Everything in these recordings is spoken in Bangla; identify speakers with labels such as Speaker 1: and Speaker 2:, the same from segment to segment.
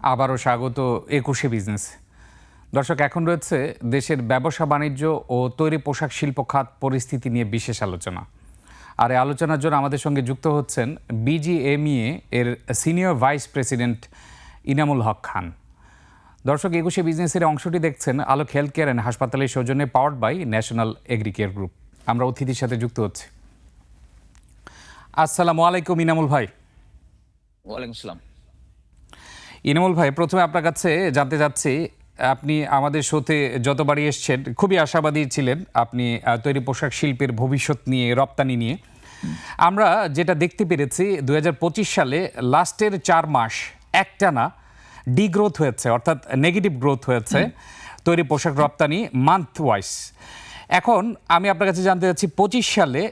Speaker 1: আবারও স্বাগত একুশে বিজনেস। দর্শক, এখন রয়েছে দেশের ব্যবসা, বাণিজ্য ও তৈরি পোশাক শিল্প খাত পরিস্থিতি নিয়ে বিশেষ আলোচনা। আর এই আলোচনার জন্য আমাদের সঙ্গে যুক্ত হচ্ছেন বিজিএমইএ এর senior vice president Inamul Haque Khan. দর্শক, একুশে বিজনেসের অংশটি দেখছেন আলোক হেলথ কেয়ার অ্যান্ড হাসপাতালের সৌজন্যে powered by National Agricare group. আমরা অতিথির সাথে যুক্ত হচ্ছি। আসসালামু আলাইকুম ইনামুল ভাই।
Speaker 2: ওয়ালাইকুম আসসালাম
Speaker 1: ইনামুল ভাই প্রথমে আপনার কাছে জানতে চাচ্ছি আপনি আমাদের শোতে যতবারই এসছেন খুবই আশাবাদী ছিলেন আপনি তৈরি পোশাক শিল্পের ভবিষ্যৎ নিয়ে রপ্তানি নিয়ে। আমরা যেটা দেখতে পেরেছি দু হাজার পঁচিশ সালে লাস্টের চার মাস একটানা ডিগ্রোথ হয়েছে অর্থাৎ নেগেটিভ গ্রোথ হয়েছে তৈরি পোশাক রপ্তানি মান্থ ওয়াইজ এখন আমি আপনার কাছে জানতে চাচ্ছি, পঁচিশ সালে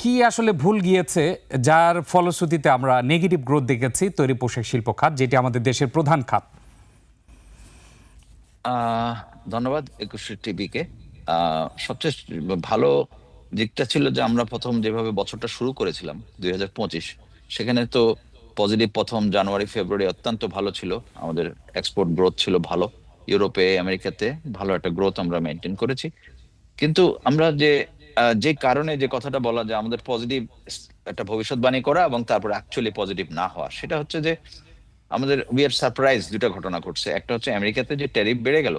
Speaker 1: কি আসলে ভুল গিয়েছে যার ফলশ্রুতিতে আমরা নেগেটিভ গ্রোথ দেখেছি তৈরি পোশাক শিল্প খাত, যেটি আমাদের দেশের প্রধান খাত?
Speaker 2: ধন্যবাদ একুশে টিভিকে। সবচেয়ে ভালো দিকটা ছিল যে আমরা প্রথম যেভাবে বছরটা শুরু করেছিলাম, দুই হাজার পঁচিশ, সেখানে তো পজিটিভ প্রথম জানুয়ারি, ফেব্রুয়ারি অত্যন্ত ভালো ছিল। আমাদের এক্সপোর্ট গ্রোথ ছিল ভালো। ইউরোপে, আমেরিকাতে ভালো একটা গ্রোথ আমরা মেনটেন করেছি। কিন্তু আমরা যে যে কারণে যে কথাটা বলা যে আমাদের পজিটিভ একটা ভবিষ্যৎবাণী করা এবং তারপর অ্যাকচুয়ালি পজিটিভ না হওয়া, সেটা হচ্ছে যে আমাদের উই আর সারপ্রাইজ দুটা ঘটনা ঘটছে। একটা হচ্ছে আমেরিকাতে যে ট্যারিফ বেড়ে গেল,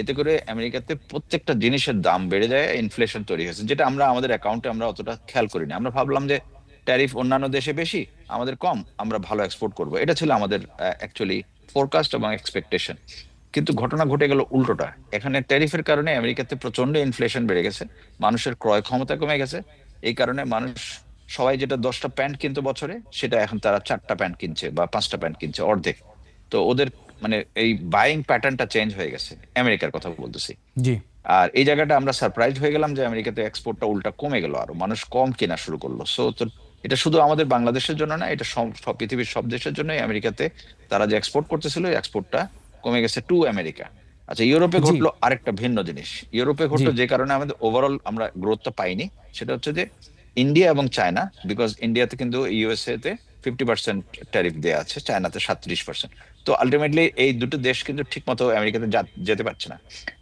Speaker 2: এতে করে আমেরিকাতে প্রত্যেকটা জিনিসের দাম বেড়ে যায় ইনফ্লেশন তৈরি হয়েছে, যেটা আমরা, আমাদের অ্যাকাউন্টে আমরা অতটা খেয়াল করিনি। আমরা ভাবলাম যে ট্যারিফ অন্যান্য দেশে বেশি, আমাদের কম, আমরা ভালো এক্সপোর্ট করব। এটা ছিল আমাদের অ্যাকচুয়ালি ফোরকাস্ট এবং এক্সপেকটেশন কিন্তু ঘটনা ঘটে গেল উল্টোটা। এখানে ট্যারিফের কারণে আমেরিকাতে প্রচণ্ড ইনফ্লেশন বেড়ে গেছে মানুষের ক্রয় ক্ষমতা কমে গেছে। এই কারণে মানুষ সবাই যেটা দশটা প্যান্ট কিনতো বছরে সেটা এখন তারা চারটা প্যান্ট কিনছে বা পাঁচটা প্যান্ট কিনছে অর্ধেক। তো ওদের মানে এই বাইং প্যাটার্নটা চেঞ্জ হয়ে গেছে আমেরিকার কথা বলতেছি।
Speaker 1: জি।
Speaker 2: আর এই জায়গাটা আমরা সারপ্রাইজ হয়ে গেলাম যে আমেরিকাতে এক্সপোর্টটা উল্টা কমে গেল আরও মানুষ কম কেনা শুরু করল। সো তো এটা শুধু আমাদের বাংলাদেশের জন্য না এটা সব সব পৃথিবীর সব দেশের জন্যই আমেরিকাতে তারা যে এক্সপোর্ট করতেছিল এক্সপোর্টটা কমে গেছে টু আমেরিকা আচ্ছা ইউরোপে ঘটলো আরেকটা ভিন্ন জিনিস। ইউরোপে ঘটলো যে কারণে আমাদের ওভারঅল আমরা গ্রোথটা পাইনি সেটা হচ্ছে যে ইন্ডিয়া এবং চায়না বিকজ ইন্ডিয়াতে কিন্তু ইউএসএ তে ফিফটি পার্সেন্ট ট্যারিফ দেওয়া আছে চায়নাতে সাতত্রিশ পার্সেন্ট তো আলটিমেটলি এই দুটো দেশ কিন্তু ঠিক মতো আমেরিকাতে যেতে পারছে না।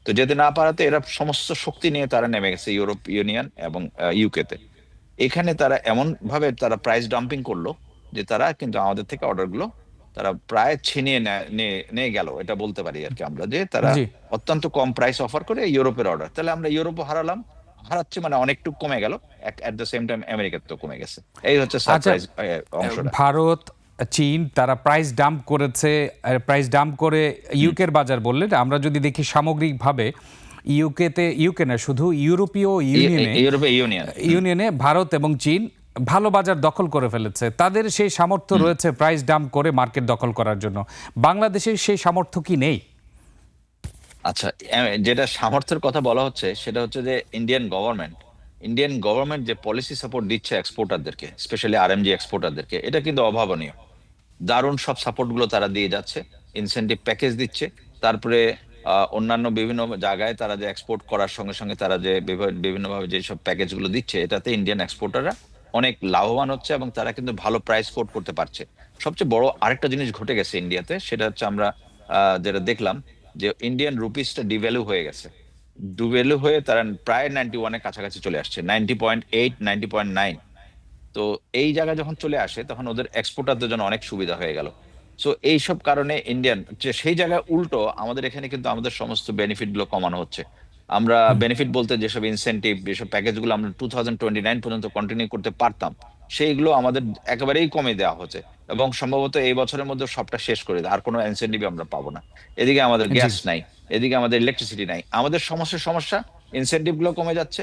Speaker 2: তো যেতে না পারাতে এরা সমস্ত শক্তি নিয়ে তারা নেমে গেছে ইউরোপ ইউনিয়ন এবং ইউকে তে এখানে তারা এমন ভাবে তারা প্রাইস ডাম্পিং করল যে তারা কিন্তু আমাদের থেকে অর্ডারগুলো তারা প্রায় ছিনিয়ে নিয়ে গেল। এটা বলতে পারি আর কি আমরা যে তারা অত্যন্ত কম প্রাইস অফার করে ইউরোপের অর্ডার তাহলে আমরা ইউরোপও হারালাম। হারাচ্ছে মানে অনেকটুকু কমে গেল। এট দ্য সেম টাইম আমেরিকার তো কমে গেছে। এই হচ্ছে সারপ্রাইজ অংশটা।
Speaker 1: ভারত চীন তারা প্রাইস ডাম্প করেছে প্রাইস ডাম্প করে ইউকের বাজার বললেন। আমরা যদি দেখি সামগ্রিকভাবে ইউকেতে ইউকে না শুধু ইউরোপীয় ইউনিয়নে
Speaker 2: ইউরোপে ইউনিয়ন
Speaker 1: ইউনিয়নে ভারত এবং চীন ভালো বাজার দখল করে ফেলেছে। তাদের সেই সামর্থ্য রয়েছে প্রাইস ডাম্প করে মার্কেট দখল করার জন্য। বাংলাদেশের সেই সামর্থ্য কি নেই?
Speaker 2: আচ্ছা যেটা সামর্থ্যের কথা বলা হচ্ছে সেটা হচ্ছে যে ইন্ডিয়ান গভর্নমেন্ট ইন্ডিয়ান গভর্নমেন্ট যে পলিসি সাপোর্ট দিচ্ছে এক্সপোর্টারদেরকে স্পেশালি আরএমজি এক্সপোর্টারদেরকে এটা কিন্তু অভাবনীয়। দারুণ সব সাপোর্টগুলো তারা দিয়ে যাচ্ছে ইনসেন্টিভ প্যাকেজ দিচ্ছে তারপরে অন্যান্য বিভিন্ন জায়গায় তারা যে এক্সপোর্ট করার সঙ্গে সঙ্গে তারা যে বিভিন্নভাবে যে সব প্যাকেজ দিচ্ছে এটাতে ইন্ডিয়ান এক্সপোর্টাররা অনেক লাভবান হচ্ছে এবং তারা কিন্তু ভালো প্রাইস কোট করতে পারছে। সবচেয়ে বড় আরেকটা জিনিস ঘটে গেছে ইন্ডিয়াতে সেটা হচ্ছে আমরা যেটা দেখলাম যে ইন্ডিয়ান রুপিসটা ডিভ্যালু হয়ে গেছে। ডিভ্যালু হয়ে তারা প্রায় নাইনটি ওয়ানের কাছাকাছি চলে আসছে ninety point eight ninety point nine তো এই জায়গায় যখন চলে আসে, তখন ওদের এক্সপোর্টারদের জন্য অনেক সুবিধা হয়ে গেল। সো এইসব কারণে ইন্ডিয়ান যে সেই জায়গায় উল্টো আমাদের এখানে কিন্তু আমাদের সমস্ত বেনিফিটগুলো কমানো হচ্ছে। আমরা বেনিফিট বলতে যেসব ইনসেন্টিভ যেসব প্যাকেজগুলো আমরা টু থাউজেন্ড টোয়েন্টি নাইন পর্যন্ত কন্টিনিউ করতে পারতাম সেইগুলো আমাদের একেবারেই কমে দেওয়া হচ্ছে এবং সম্ভবত এই বছরের মধ্যে সবটা শেষ করে আর কোনো ইনসেন্টিভ আমরা পাবো না এদিকে আমাদের। গ্যাস নাই এদিকে আমাদের ইলেকট্রিসিটি নাই আমাদের সমস্যার সমস্যা ইনসেন্টিভগুলো কমে যাচ্ছে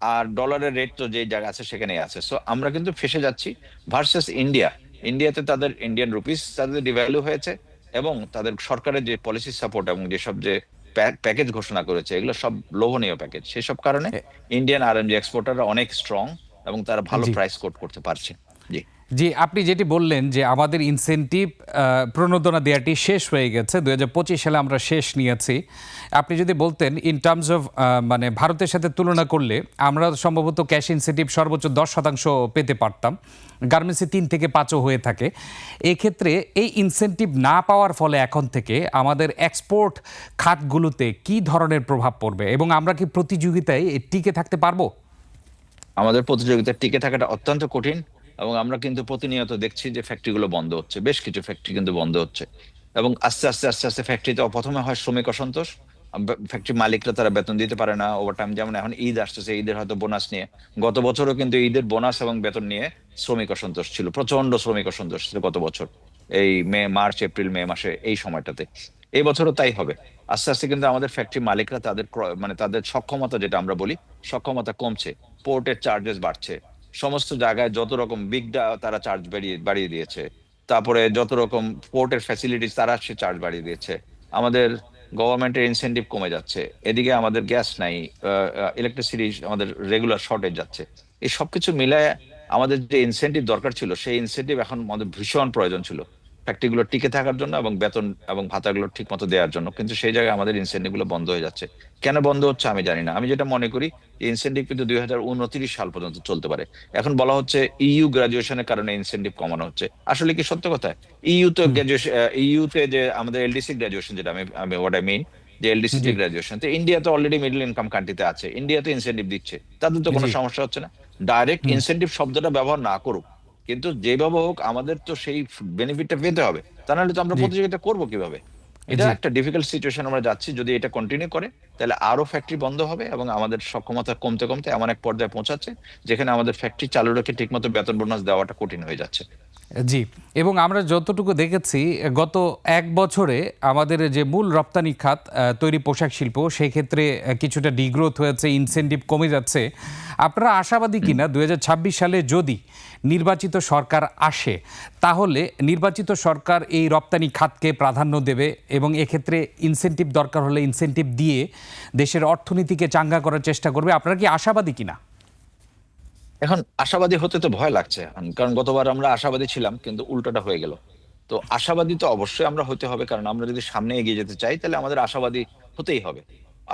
Speaker 2: আর ডলারের রেট তো যে জায়গা আছে সেখানেই আছে সো আমরা কিন্তু ফেসে যাচ্ছি ভার্সেস ইন্ডিয়া ইন্ডিয়াতে তাদের ইন্ডিয়ান রুপিস তাদের ডিভ্যালু হয়েছে এবং তাদের সরকারের যে পলিসি সাপোর্ট এবং যেসব যে প্যাকেজ ঘোষণা করেছে। এগুলো সব লোভনীয় প্যাকেজ। সেসব কারণে ইন্ডিয়ান আর এক্সপোর্টাররা অনেক স্ট্রং এবং তারা ভালো প্রাইস কোট করতে পারছে। জি।
Speaker 1: জি, আপনি যেটি বললেন যে আমাদের ইনসেনটিভ প্রণোদনা দেওয়াটি শেষ হয়ে গেছে। দু হাজার পঁচিশ সালে আমরা শেষ নিয়েছি। আপনি যদি বলতেন ইন টার্মস অফ মানে ভারতের সাথে তুলনা করলে আমরা সম্ভবত ক্যাশ ইনসেন্টিভ সর্বোচ্চ দশ শতাংশ পেতে পারতাম। গার্মেন্টসে তিন থেকে পাঁচও হয়ে থাকে। এক্ষেত্রে এই ইনসেনটিভ না পাওয়ার ফলে এখন থেকে আমাদের এক্সপোর্ট খাতগুলোতে কি ধরনের প্রভাব পড়বে এবং আমরা কি প্রতিযোগিতায় টিকে থাকতে পারব?
Speaker 2: আমাদের প্রতিযোগিতায় টিকে থাকাটা অত্যন্ত কঠিন। এবং আমরা কিন্তু প্রতিনিয়ত দেখছি যে ফ্যাক্টরিগুলো বন্ধ হচ্ছে, বেশ কিছু ফ্যাক্টরি কিন্তু বন্ধ হচ্ছে। এবং আস্তে আস্তে আস্তে আস্তে ফ্যাক্টরিতে প্রথমে হয় শ্রমিক অসন্তোষ। ফ্যাক্টরি মালিকরা তারা বেতন দিতে পারে না ওভার টাইম যেমন এখন ঈদ আসতেছে, ঈদের হয়তো বোনাস নিয়ে। গত বছরও কিন্তু ঈদের বোনাস এবং বেতন নিয়ে শ্রমিক অসন্তোষ ছিল প্রচণ্ড শ্রমিক অসন্তোষ ছিল গত বছর, এই মে, মার্চ, এপ্রিল, মে মাসে এই সময়টাতে। এই বছরও তাই হবে। আস্তে আস্তে কিন্তু আমাদের ফ্যাক্টরি মালিকরা তাদের মানে তাদের সক্ষমতা যেটা আমরা বলি, সক্ষমতা কমছে পোর্টের চার্জেস বাড়ছে। সমস্ত জায়গায় যত রকম বিগডা তারা চার্জ বাড়িয়ে বাড়িয়ে দিয়েছে। তারপরে যত রকম পোর্টের ফ্যাসিলিটিস তারা সে চার্জ বাড়িয়ে দিয়েছে। আমাদের গভর্নমেন্টের ইনসেন্টিভ কমে যাচ্ছে। এদিকে আমাদের গ্যাস নাই ইলেকট্রিসিটি আমাদের রেগুলার শর্টেজ যাচ্ছে। এই সবকিছু মিলায় আমাদের যে ইনসেন্টিভ দরকার ছিল, সেই ইনসেন্টিভ এখন আমাদের ভীষণ প্রয়োজন ছিল। ফ্যাক্টরিগুলো টিকে থাকার জন্য এবং বেতন এবং ভাতাগুলো ঠিক মতো দেওয়ার জন্য। কিন্তু সেই জায়গায় আমাদের ইনসেন্টিভগুলো বন্ধ হয়ে যাচ্ছে। কেন বন্ধ হচ্ছে আমি জানি না। আমি যেটা মনে করি ইনসেন্টিভ কিন্তু দুই হাজার উনত্রিশ সাল পর্যন্ত চলতে পারে। এখন বলা হচ্ছে ইইউ গ্রাজুয়েশনের কারণে ইনসেন্টিভ কমানো হচ্ছে। আসলে কি সত্য কথা? ইইউ তো গ্রাজুয়েশন ইইউ তে যে আমাদের এলডিসি গ্রাজুয়েশন যেটা আমি আমি হোয়াট আই মিন যে এলডিসি। গ্রাজুয়েশন তো ইন্ডিয়া তো অলরেডি মিডল ইনকাম কান্ট্রিতে আছে। ইন্ডিয়া তো ইনসেন্টিভ দিচ্ছে। তাদের তো কোনো সমস্যা হচ্ছে না। ডাইরেক্ট ইনসেন্টিভ শব্দটা ব্যবহার না করুক। কিন্তু যেভাবে হোক আমাদের তো সেই বেনিফিটটা পেতে হবে। তা নাহলে তো আমরা প্রতিযোগিতা করব কীভাবে? এটা একটা ডিফিকাল্ট সিচুয়েশন আমরা যাচ্ছি যদি এটা কন্টিনিউ করে তাহলে আরও ফ্যাক্টরি বন্ধ হবে এবং আমাদের সক্ষমতা কমতে কমতে এমন এক পর্যায়ে পৌঁছাচ্ছে যেখানে আমাদের ফ্যাক্টরি চালু রেখে ঠিকমতো বেতন বোনাস দেওয়াটা কঠিন হয়ে যাচ্ছে।
Speaker 1: জি এবং আমরা যতটুকু দেখেছি গত এক বছরে আমাদের যে মূল রপ্তানি খাত তৈরি পোশাক শিল্প সেই ক্ষেত্রে কিছুটা ডিগ্রোথ হয়েছে ইনসেন্টিভ কমে যাচ্ছে। আপনারা আশাবাদী কিনা দুই হাজার ছাব্বিশ সালে যদি নির্বাচিত সরকার আসে, তাহলে নির্বাচিত সরকার এই রপ্তানি খাতকে প্রাধান্য দেবে এবং এক্ষেত্রে ইনসেন্টিভ দরকার হলে ইনসেন্টিভ দিয়ে দেশের অর্থনীতিকে চাঙ্গা করার চেষ্টা করবে। আপনারা কি আশাবাদী কিনা?
Speaker 2: এখন আশাবাদী হতে তো ভয় লাগছে কারণ গতবার আমরা আশাবাদী ছিলাম, কিন্তু উল্টোটা হয়ে গেল। তো আশাবাদী তো অবশ্যই আমরা হতে হবে, কারণ আমরা যদি সামনে এগিয়ে যেতে চাই, তাহলে আমাদের আশাবাদী হতেই হবে।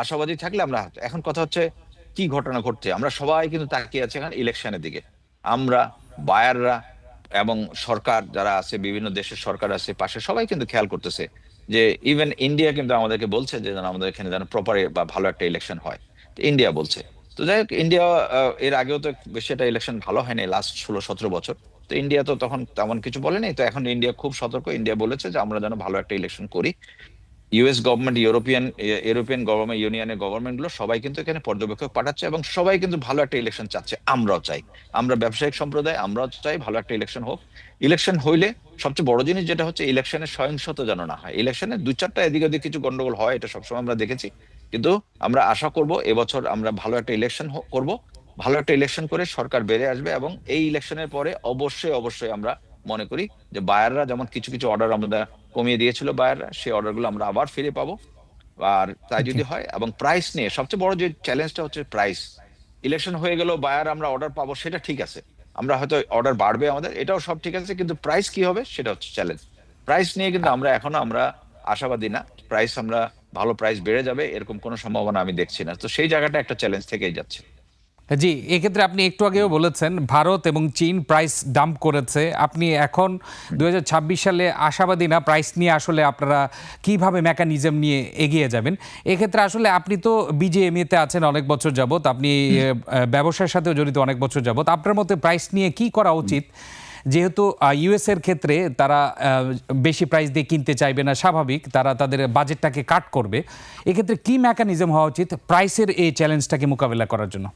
Speaker 2: আশাবাদী থাকলে আমরা এখন কথা হচ্ছে, কি ঘটনা ঘটছে? আমরা সবাই কিন্তু তাকিয়ে আছি এখন ইলেকশনের দিকে। আমরা বায়াররা এবং সরকার যারা আছে, বিভিন্ন দেশের সরকার আছে, পাশে সবাই কিন্তু খেয়াল করতেছে যে ইভেন ইন্ডিয়া কিন্তু আমাদেরকে বলছে যে যেন আমাদের এখানে যেন প্রপার বা ভালো একটা ইলেকশন হয়। ইন্ডিয়া বলছে। তো যাই হোক ইন্ডিয়া এর আগেও তো বেশি একটা ইলেকশন ভালো হয়নি লাস্ট ষোলো সতেরো বছর। তো ইন্ডিয়া তো তখন তেমন কিছু বলেনি। তো এখন ইন্ডিয়া খুব সতর্ক। ইন্ডিয়া বলেছে যে আমরা যেন ভালো একটা ইলেকশন করি। US government European European government ইউনিয়নের গভর্নমেন্টগুলো সবাই কিন্তু এখানে পর্যবেক্ষক পাঠাচ্ছে এবং সবাই কিন্তু ভালো একটা ইলেকশন চাচ্ছে। আমরাও চাই। আমরা ব্যবসায়িক সম্প্রদায়, আমরাও চাই ভালো একটা ইলেকশন হোক। ইলেকশন হইলে সবচেয়ে বড় জিনিস যেটা হচ্ছে ইলেকশনের সহিংসতা যেন না হয়। ইলেকশনে দু চারটা এদিকে ওদিকে কিছু গন্ডগোল হয়, এটা সবসময় আমরা দেখেছি। কিন্তু আমরা আশা করব এবছর আমরা ভালো একটা ইলেকশন করব। ভালো একটা ইলেকশন করে সরকার বেড়ে আসবে এবং এই ইলেকশনের পরে অবশ্যই অবশ্যই আমরা মনে করি যে বায়াররা যেমন কিছু কিছু অর্ডার আমরা কমিয়ে দিয়েছিল বায়াররা সেই অর্ডারগুলো আমরা আবার ফিরে পাবো। আর তাই যদি হয় এবং প্রাইস নিয়ে সবচেয়ে বড় যে চ্যালেঞ্জটা হচ্ছে প্রাইস ইলেকশন হয়ে গেল বায়ার আমরা অর্ডার পাবো সেটা ঠিক আছে। আমরা হয়তো অর্ডার বাড়বে আমাদের এটাও সব ঠিক আছে কিন্তু প্রাইস কি হবে সেটা হচ্ছে চ্যালেঞ্জ প্রাইস নিয়ে কিন্তু আমরা এখনও আমরা আশাবাদী না প্রাইস আমরা ভালো প্রাইস বেড়ে যাবে এরকম কোনো সম্ভাবনা আমি দেখছি না। তো সেই জায়গাটা একটা চ্যালেঞ্জ থেকেই যাচ্ছে।
Speaker 1: জি এক্ষেত্রে আপনি একটু আগেও বলেছেন ভারত এবং চীন প্রাইস ডাম্প করেছে। আপনি এখন দু হাজার ছাব্বিশ সালে আশাবাদী না প্রাইস নিয়ে আসলে আপনারা কীভাবে মেকানিজম নিয়ে এগিয়ে যাবেন? এক্ষেত্রে আসলে আপনি তো বিজেএমইতে আছেন অনেক বছর যাবত আপনি ব্যবসার সাথেও জড়িত অনেক বছর যাবত আপনার মতে প্রাইস নিয়ে কি করা উচিত? যেহেতু ইউএস এর ক্ষেত্রে তারা বেশি প্রাইস দিয়ে কিনতে চাইবে না স্বাভাবিক তারা তাদের বাজেটটাকে কাট করবে। এক্ষেত্রে কি মেকানিজম হওয়া উচিত প্রাইসের এই চ্যালেঞ্জটাকে মোকাবেলা করার জন্য?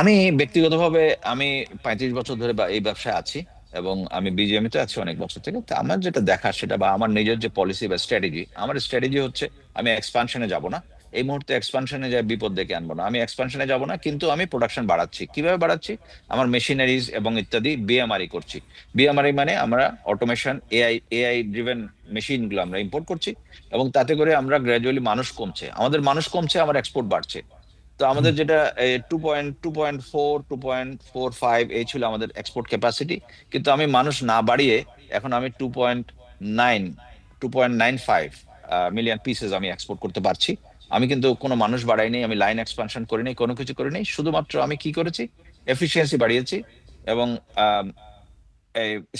Speaker 2: আমি ব্যক্তিগতভাবে আমি পঁয়ত্রিশ বছর ধরে এই ব্যবসায় আছি এবং আমি বিজিএমতে আছি অনেক বছর থেকে। তো আমার যেটা দেখা সেটা বা আমার নিজের যে পলিসি বা স্ট্র্যাটেজি আমার স্ট্র্যাটেজি হচ্ছে আমি এক্সপানশনে যাব না। এই মুহূর্তে এক্সপানশনে যায় বিপদ ডেকে আনব না। আমি এক্সপানশনে যাব না, কিন্তু আমি প্রোডাকশন বাড়াচ্ছি। কীভাবে বাড়াচ্ছি? আমার মেশিনারিজ এবং ইত্যাদি বিএমআরই করছি। বিএমআরই মানে আমরা অটোমেশন এআই এআই ড্রিভেন মেশিনগুলো আমরা ইম্পোর্ট করছি এবং তাতে করে আমরা গ্র্যাজুয়ালি মানুষ কমছে। আমাদের মানুষ কমছে, আমার এক্সপোর্ট বাড়ছে। তো আমাদের যেটা two point two point four two point four five এই ছিল আমাদের এক্সপোর্ট ক্যাপাসিটি কিন্তু আমি মানুষ না বাড়িয়ে এখন আমি two point nine two point nine five million pieces আমি এক্সপোর্ট করতে পারছি। আমি কিন্তু কোনো মানুষ বাড়াইনি আমি লাইন এক্সপানশন করিনি কোনো কিছু করিনি শুধুমাত্র আমি কি করেছি? এফিসিয়েন্সি বাড়িয়েছি এবং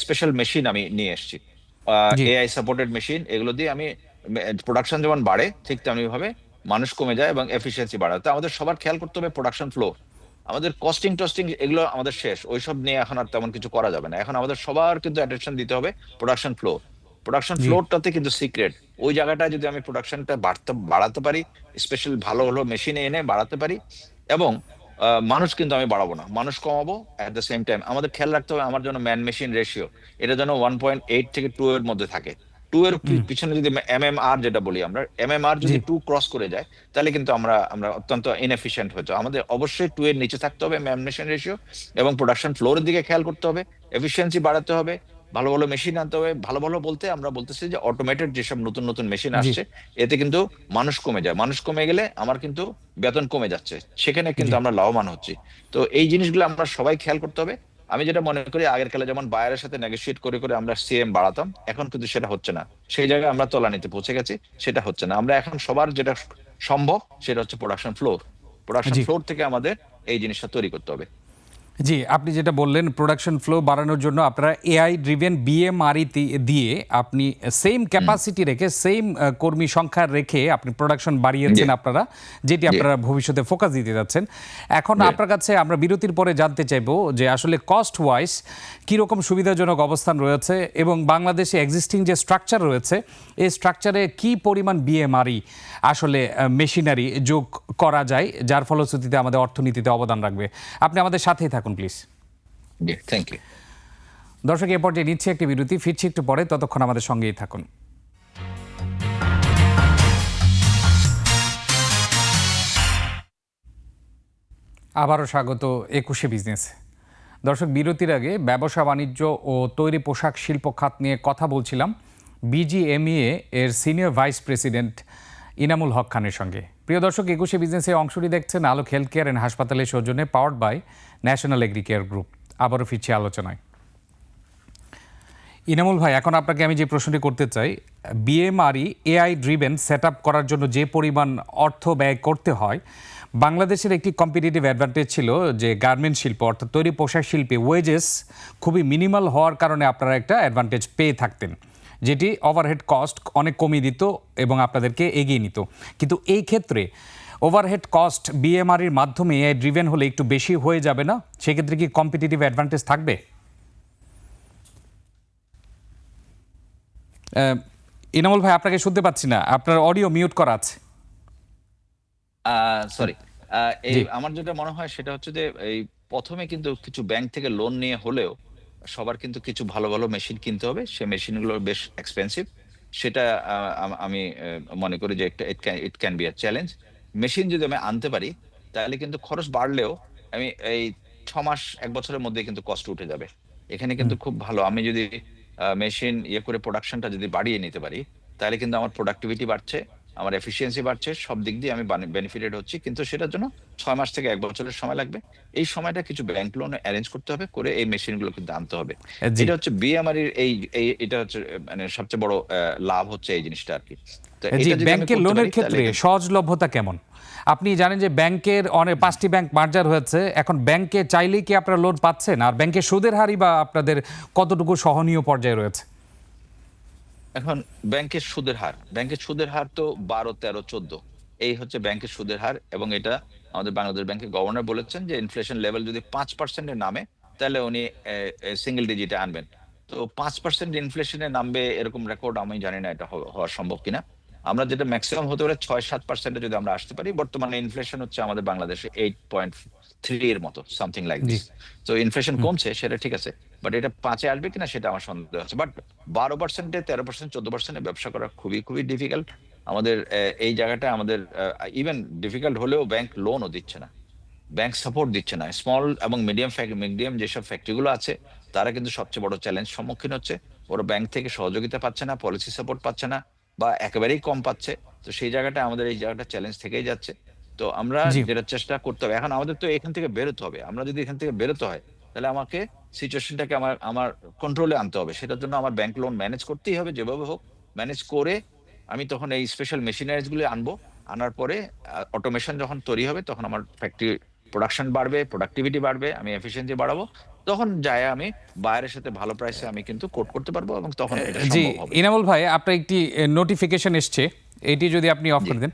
Speaker 2: স্পেশাল মেশিন আমি নিয়ে এসেছি। এআই সাপোর্টেড মেশিন এগুলো দিয়ে আমি প্রোডাকশন যেমন বাড়ে ঠিক তেমনি ভাবে মানুষ কমে যায় এবং এফিসিয়েন্সি বাড়ে তো আমাদের সবার খেয়াল করতে হবে প্রোডাকশন ফ্লো আমাদের কস্টিং টস্টিং এগুলো আমাদের শেষ। ওইসব নিয়ে এখন আর তেমন কিছু করা যাবে না। এখন আমাদের সবার কিন্তু অ্যাটেনশন দিতে হবে প্রোডাকশন ফ্লো প্রোডাকশন ফ্লোরটাতে কিন্তু সিক্রেট ওই জায়গাটায় যদি আমি প্রোডাকশনটা বাড়তে বাড়াতে পারি স্পেশাল ভালো ভালো মেশিনে এনে বাড়াতে পারি এবং মানুষ কিন্তু আমি বাড়াবো না। মানুষ কমাবো অ্যাট দ্য সেম টাইম আমাদের খেয়াল রাখতে হবে আমার জন্য ম্যান মেশিন রেশিও এটা যেন ওয়ান পয়েন্ট এইট থেকে টু এর মধ্যে থাকে। টু এর পিছনে যদি এম এম আর যেটা বলি আমরা এম এম আর যদি টু ক্রস করে যায় তাহলে কিন্তু আমরা আমরা অত্যন্ত ইনএফিশিয়েন্ট হয়ে যাই আমাদের অবশ্যই টু এর নিচে থাকতে হবে ম্যান মেশিন রেশিও এবং প্রোডাকশন ফ্লোরের দিকে খেয়াল করতে হবে এফিসিয়েন্সি বাড়াতে হবে ভালো ভালো মেশিন আনতে হবে। ভালো ভালো বলতে আমরা বলতেছি যে অটোমেটেড যেসব নতুন নতুন মেশিন আসছে এতে কিন্তু মানুষ কমে যায়। মানুষ কমে গেলে আমার কিন্তু বেতন কমে যাচ্ছে। সেখানে কিন্তু আমরা লাভবান হচ্ছি। তো এই জিনিসগুলো আমরা সবাই খেয়াল করতে হবে। আমি যেটা মনে করি আগের কালে যেমন বায়ারের সাথে নেগোসিয়েট করে করে আমরা সিএম বাড়াতাম এখন কিন্তু সেটা হচ্ছে না। সেই জায়গায় আমরা তলানিতে পৌঁছে গেছি সেটা হচ্ছে না। আমরা এখন সবার যেটা সম্ভব সেটা হচ্ছে প্রোডাকশন ফ্লোর প্রোডাকশন ফ্লোর থেকে আমাদের এই জিনিসটা তৈরি করতে হবে।
Speaker 1: জি আপনি যেটা বললেন প্রোডাকশন ফ্লো বাড়ানোর জন্য আপনারা এআই ড্রিভেন বিএমআরই দিয়ে আপনি সেম ক্যাপাসিটি রেখে সেম কর্মী সংখ্যা রেখে আপনি প্রোডাকশন বাড়িয়েছেন আপনারা যেটি আপনারা ভবিষ্যতে ফোকাস দিতে যাচ্ছেন। এখন আপনার কাছে আমরা বিরতির পরে জানতে চাইব যে আসলে কস্ট ওয়াইজ কীরকম সুবিধাজনক অবস্থান রয়েছে এবং বাংলাদেশে এক্সিস্টিং যে স্ট্রাকচার রয়েছে এই স্ট্রাকচারে কি পরিমাণ বিএমআরই আসলে মেশিনারি যোগ করা যায় যার ফলশ্রুতিতে আমাদের অর্থনীতিতে অবদান রাখবে। আপনি আমাদের সাথেই থাকুন। প্লিজ
Speaker 2: থ্যাংক ইউ
Speaker 1: দর্শক এ পর্যায়ে নিচ্ছে একটি বিরতি ফিরছি একটু পরে ততক্ষণ আমাদের সঙ্গেই থাকুন। আবারও স্বাগত একুশে বিজনেস। দর্শক বিরতির আগে ব্যবসা বাণিজ্য ও তৈরি পোশাক শিল্প খাত নিয়ে কথা বলছিলাম বিজিএমইএ এর senior vice president Inamul Haque খানের সঙ্গে। প্রিয় দর্শক, একুশে বিজনেসে অংশটি দেখছেন আলোক হেলথ কেয়ার অ্যান্ড হাসপাতালের সৌজন্যে powered by National Agricare group. আবারও ফিরছি আলোচনায়। ইনামুল ভাই, এখন আপনাকে আমি যে প্রশ্নটি করতে চাই, BMRE AI driven set up করার জন্য যে পরিমাণ অর্থ ব্যয় করতে হয়, বাংলাদেশের একটি কম্পিটিটিভ অ্যাডভান্টেজ ছিল যে গার্মেন্ট শিল্প, অর্থাৎ তৈরি পোশাক শিল্পে ওয়েজেস খুবই মিনিমাল হওয়ার কারণে আপনারা একটা অ্যাডভান্টেজ পেয়ে থাকতেন। যেটি ওভারহেড কস্ট অনেক কমিয়ে দিত এবং আপনাদেরকে এগিয়ে নিত। কিন্তু এই ক্ষেত্রে ওভারহেড কস্ট বিএমআরির মাধ্যমে এআই ড্রিভেন হলে একটু বেশি হয়ে যাবে না? সেক্ষেত্রে কি কম্পিটিটিভ অ্যাডভান্টেজ থাকবে? ইনামুল ভাই আপনাকে শুনতে পাচ্ছি না। আপনার অডিও মিউট করা আছে।
Speaker 2: সরি আমার যেটা মনে হয় সেটা হচ্ছে যে এই প্রথমে কিন্তু কিছু ব্যাংক থেকে লোন নিয়ে হলেও সবার কিন্তু কিছু ভালো ভালো মেশিন কিনতে হবে। সে মেশিনগুলো বেশ এক্সপেন্সিভ সেটা আমি মনে করি যে একটা it can be a challenge machine যদি আমি আনতে পারি তাহলে কিন্তু খরচ বাড়লেও আমি এই ছ মাস এক বছরের মধ্যে কিন্তু কষ্ট উঠে যাবে। এখানে কিন্তু খুব ভালো। আমি যদি মেশিন ইয়ে করে প্রোডাকশনটা যদি বাড়িয়ে নিতে পারি তাহলে কিন্তু আমার প্রোডাক্টিভিটি বাড়ছে। আমার এফিসিয়েন্সি বাড়ছে সব দিক দিয়ে আমি বেনিফিটেড হচ্ছি কিন্তু সেটার জন্য ছয় মাস থেকে এক বছরের সময় লাগবে। এই সময়টা কিছু ব্যাংক লোন অ্যারেঞ্জ করতে হবে করে এই মেশিনগুলো কিন্তু আনতে হবে। এটা হচ্ছে বিএমআর এই এই এটা হচ্ছে মানে সবচেয়ে বড় লাভ হচ্ছে এই জিনিসটা আর কি।
Speaker 1: ব্যাংকের লোনের ক্ষেত্রে সহজলভ্যতা কেমন? আপনি জানেন যে ব্যাংকের অনেক পাঁচটি ব্যাংক মার্জার হয়েছে এখন ব্যাংকে চাইলেই কি আপনারা লোন পাচ্ছেন? আর ব্যাংকের সুদের হারই বা আপনাদের কতটুকু সহনীয় পর্যায়ে রয়েছে?
Speaker 2: এখন ব্যাংকের সুদের হার। ব্যাংকের সুদের হার তো বারো, তেরো, চোদ্দ। এই হচ্ছে ব্যাংকের সুদের হার এবং এটা আমাদের বাংলাদেশ ব্যাংকের গভর্নর বলেছেন যে ইনফ্লেশন লেভেল যদি পাঁচ পার্সেন্টের নামে, তাহলে উনি সিঙ্গেল ডিজিটে আনবেন। তো পাঁচ পার্সেন্ট ইনফ্লেশনে নামবে এরকম রেকর্ড আমি জানি না এটা হওয়া সম্ভব কিনা। আমরা যেটা ম্যাক্সিমাম হতে পারে ছয় সাত পার্সেন্টে যদি আমরা আসতে পারি বর্তমানে ইনফ্লেশন হচ্ছে আমাদের বাংলাদেশে এইট পয়েন্ট থ্রি এর মতো সামথিং লাইক দিস তো ইনফ্লেশন কমছে সেটা ঠিক আছে বাট এটা পাঁচে আসবে কিনা সেটা আমার সন্দেহ আছে। বাট বারো পার্সেন্টে তেরো পার্সেন্ট চোদ্দ পার্সেন্টে ব্যবসা করা খুবই খুবই ডিফিকাল্ট আমাদের এই জায়গাটা আমাদের ইভেন ডিফিকাল্ট হলেও ব্যাংক লোনও দিচ্ছে না। ব্যাংক সাপোর্ট দিচ্ছে না। স্মল এবং মিডিয়াম মিডিয়াম যেসব ফ্যাক্টরিগুলো আছে তারা কিন্তু সবচেয়ে বড় চ্যালেঞ্জ সম্মুখীন হচ্ছে। ওরা ব্যাংক থেকে সহযোগিতা পাচ্ছে না পলিসি সাপোর্ট পাচ্ছে না। বা একেবারেই কম পাচ্ছে। তো সেই জায়গাটা আমাদের এই জায়গাটা চ্যালেঞ্জ থেকেই যাচ্ছে। তো আমরা। যেটা চেষ্টা করতে হবে এখন আমাদের তো এখান থেকে বেরোতে হবে। আমরা যদি এখান থেকে বেরোতে হয় তাহলে আমাকে সিচুয়েশনটাকে আমার আমার কন্ট্রোলে আনতে হবে। সেটার জন্য আমার ব্যাংক লোন ম্যানেজ করতেই হবে যেভাবে হোক। ম্যানেজ করে আমি তখন এই স্পেশাল মেশিনারিজগুলো আনব। আনার পরে অটোমেশন যখন তৈরি হবে তখন আমার ফ্যাক্টরি প্রোডাকশন বাড়বে প্রোডাক্টিভিটি বাড়বে আমি এফিসিয়েন্সি বাড়াবো। তখন যায় আমি বাইরের সাথে ভালো প্রাইসে আমি কিন্তু কোট করতে পারব এবং তখন এটা
Speaker 1: জি
Speaker 2: সম্ভব হবে।
Speaker 1: ইনামুল ভাই আপনার একটি নোটিফিকেশন এসছে। এটি যদি আপনি অফ করে দেন।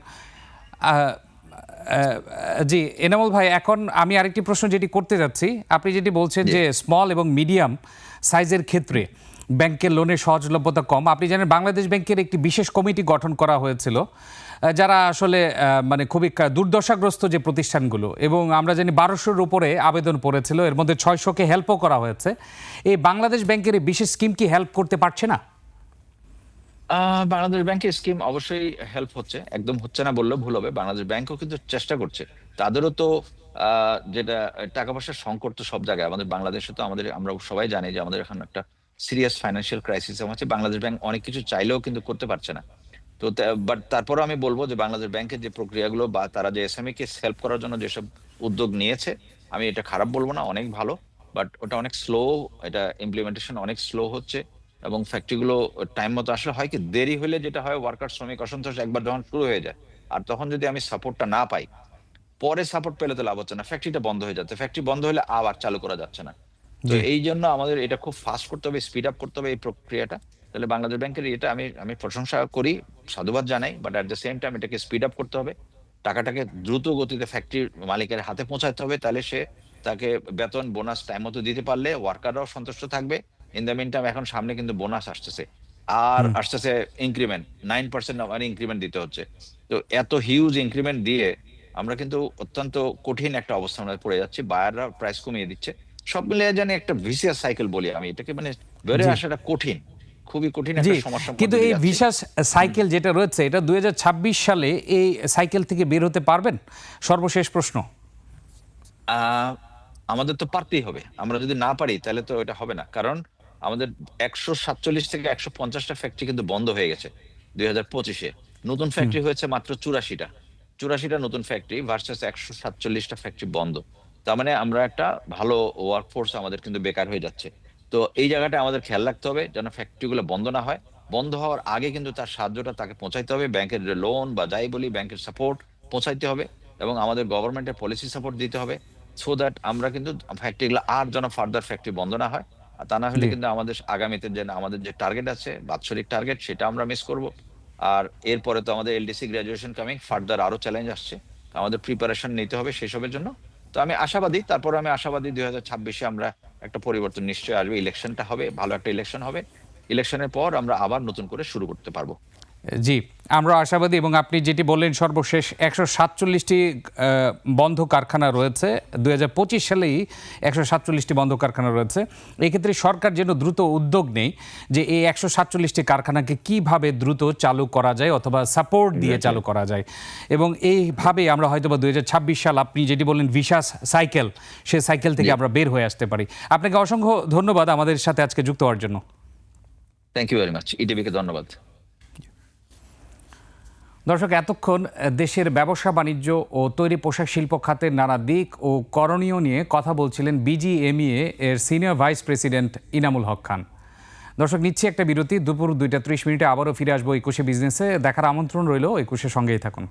Speaker 1: জি এনামুল ভাই এখন আমি আরেকটি প্রশ্ন যেটি করতে যাচ্ছি। আপনি যেটি বলছেন যে স্মল এবং মিডিয়াম সাইজের ক্ষেত্রে ব্যাংকের লোনের সহজলভ্যতা কম। আপনি জানেন, বাংলাদেশ ব্যাংকের একটি বিশেষ কমিটি গঠন করা হয়েছিল যারা আসলে মানে খুবই দুর্দশাগ্রস্ত যে প্রতিষ্ঠানগুলো। এবং আমরা জানি বারোশোর উপরে আবেদন পড়েছিল, এর মধ্যে ছয়শোকে হেল্পও করা হয়েছে। এই বাংলাদেশ ব্যাংকের এই বিশেষ স্কিম কি হেল্প করতে পারছে না?
Speaker 2: বাংলাদেশ ব্যাংকের স্কিম অবশ্যই হেল্প হচ্ছে। একদম হচ্ছে না বললেও ভুল হবে। বাংলাদেশ ব্যাংকও কিন্তু চেষ্টা করছে। তাদেরও তো যেটা, টাকা পয়সার সংকট তো সব জায়গায়। আমাদের বাংলাদেশে তো আমাদের, আমরা সবাই জানি যে আমাদের এখন একটা সিরিয়াস ফাইন্যান্সিয়াল ক্রাইসিস আছে বাংলাদেশ ব্যাংক অনেক কিছু চাইলেও কিন্তু করতে পারছে না। তো বাট তারপরও আমি বলব যে বাংলাদেশ ব্যাংকের যে প্রক্রিয়াগুলো বা তারা যে এসএমই কে হেল্প করার জন্য যেসব উদ্যোগ নিয়েছে, আমি এটা খারাপ বলব না, অনেক ভালো বাট ওটা অনেক স্লো এটা ইমপ্লিমেন্টেশন অনেক স্লো হচ্ছে এবং ফ্যাক্টরিগুলো টাইম মতো আসলে হয় কি, দেরি হলে যেটা হয় ওয়ার্কার শ্রমিক অসন্তোষ একবার যখন শুরু হয়ে যায়, আর তখন যদি আমি সাপোর্টটা না পাই, পরে সাপোর্ট পেলে তো লাভ হচ্ছে না ফ্যাক্টরিটা বন্ধ হয়ে যাচ্ছে ফ্যাক্টরি বন্ধ হলে আবার চালু করা যাচ্ছে না। তো এই জন্য আমাদের এটা খুব ফাস্ট করতে হবে স্পিড আপ করতে হবে এই প্রক্রিয়াটা। তাহলে বাংলাদেশ ব্যাংকের এটা আমি আমি প্রশংসা করি সাধুবাদ জানাই but at the same time এটাকে স্পিড আপ করতে হবে। টাকাটাকে দ্রুত গতিতে ফ্যাক্টরির মালিকের হাতে পৌঁছাতে হবে তাহলে সে তাকে বেতন বোনাস টাইম মতো দিতে পারলে ওয়ার্কাররাও সন্তুষ্ট থাকবে। ইন দ্য মিন টাইম এখন সামনে কিন্তু বোনাস আসতেছে। আর আসতেছে ইনক্রিমেন্ট নাইন পার্সেন্ট আমার ইনক্রিমেন্ট দিতে হচ্ছে। তো এত হিউজ ইনক্রিমেন্ট দিয়ে আমরা কিন্তু অত্যন্ত কঠিন একটা অবস্থানে পড়ে যাচ্ছি। বায়াররা প্রাইস কমিয়ে দিচ্ছে। সব মিলিয়ে জানি একটা ভিসিয়াস সাইকেল বলি আমি এটাকে মানে বেড়ে আসাটা কঠিন খুবই কঠিন একটা সমস্যা
Speaker 1: কিন্তু এই সাইকেল যেটা রয়েছে এটা দুই সালে এই সাইকেল থেকে বের হতে পারবেন? সর্বশেষ প্রশ্ন।
Speaker 2: আমাদের তো পারতেই হবে। আমরা যদি না পারি তাহলে তো এটা হবে না। কারণ আমাদের একশো সাতচল্লিশ থেকে একশো পঞ্চাশটা ফ্যাক্টরি কিন্তু বন্ধ হয়ে গেছে দুই হাজার পঁচিশে। নতুন ফ্যাক্টরি হয়েছে মাত্র চুরাশিটা। চুরাশিটা নতুন ফ্যাক্টরি ভার্সেস একশো সাতচল্লিশটা ফ্যাক্টরি বন্ধ। তার মানে আমরা একটা ভালো ওয়ার্কফোর্স আমাদের কিন্তু বেকার হয়ে যাচ্ছে। তো এই জায়গাটা আমাদের খেয়াল রাখতে হবে যেন ফ্যাক্টরিগুলো বন্ধ না হয়। বন্ধ হওয়ার আগে কিন্তু তার সাহায্যটা তাকে পৌঁছাইতে হবে। ব্যাংকের লোন বা যাই বলি ব্যাংকের সাপোর্ট পৌঁছাইতে হবে এবং আমাদের গভর্নমেন্টের পলিসি সাপোর্ট দিতে হবে সো দ্যাট আমরা কিন্তু ফ্যাক্টরিগুলো আর যেন ফার্দার ফ্যাক্টরি বন্ধ না হয়। আর তা না হলে কিন্তু আমাদের আগামীতে যে আমাদের যে টার্গেট আছে বাৎসরিক টার্গেট সেটা আমরা মিস করব। আর এরপরে তো আমাদের এলডিসি গ্রাজুয়েশন কামিং ফার্দার আরও চ্যালেঞ্জ আসছে। আমাদের প্রিপারেশন নিতে হবে সেসবের জন্য। তো আমি আশাবাদী তারপর আমি আশাবাদী দুই হাজার ছাব্বিশে আমরা একটা পরিবর্তন নিশ্চয়ই আসবে। ইলেকশনটা হবে, ভালো একটা ইলেকশন হবে। ইলেকশনের পর আমরা আবার নতুন করে শুরু করতে পারব।
Speaker 1: জি আমরা আশাবাদী এবং আপনি যেটি বললেন সর্বশেষ একশো সাতচল্লিশটি বন্ধ কারখানা রয়েছে। দুই হাজার পঁচিশ সালেই একশো সাতচল্লিশটি বন্ধ কারখানা রয়েছে। এক্ষেত্রে সরকার যেন দ্রুত উদ্যোগ নেই যে এই একশো সাতচল্লিশটি কারখানাকে কীভাবে দ্রুত চালু করা যায় অথবা সাপোর্ট দিয়ে চালু করা যায়। এবং এইভাবে আমরা হয়তো বা দুই হাজার ছাব্বিশ সাল আপনি যেটি বললেন ভিসাস সাইকেল সে সাইকেল থেকে আমরা বের হয়ে আসতে পারি। আপনাকে অসংখ্য ধন্যবাদ আমাদের সাথে আজকে যুক্ত হওয়ার জন্য।
Speaker 2: থ্যাংক ইউ ভেরি মাচ ইটিভিকে ধন্যবাদ।
Speaker 1: দর্শক, এতক্ষণ দেশের ব্যবসা, বাণিজ্য ও তৈরি পোশাক শিল্প খাতের নানা দিক ও করণীয় নিয়ে কথা বলছিলেন বিজিএমইএ এর senior vice president Inamul Haque Khan. দর্শক, নিচ্ছি একটা বিরতি। দুপুর দুইটা ত্রিশ মিনিটে আবারও ফিরে আসব একুশে বিজনেসে। দেখার আমন্ত্রণ রইল একুশের সঙ্গেই থাকুন।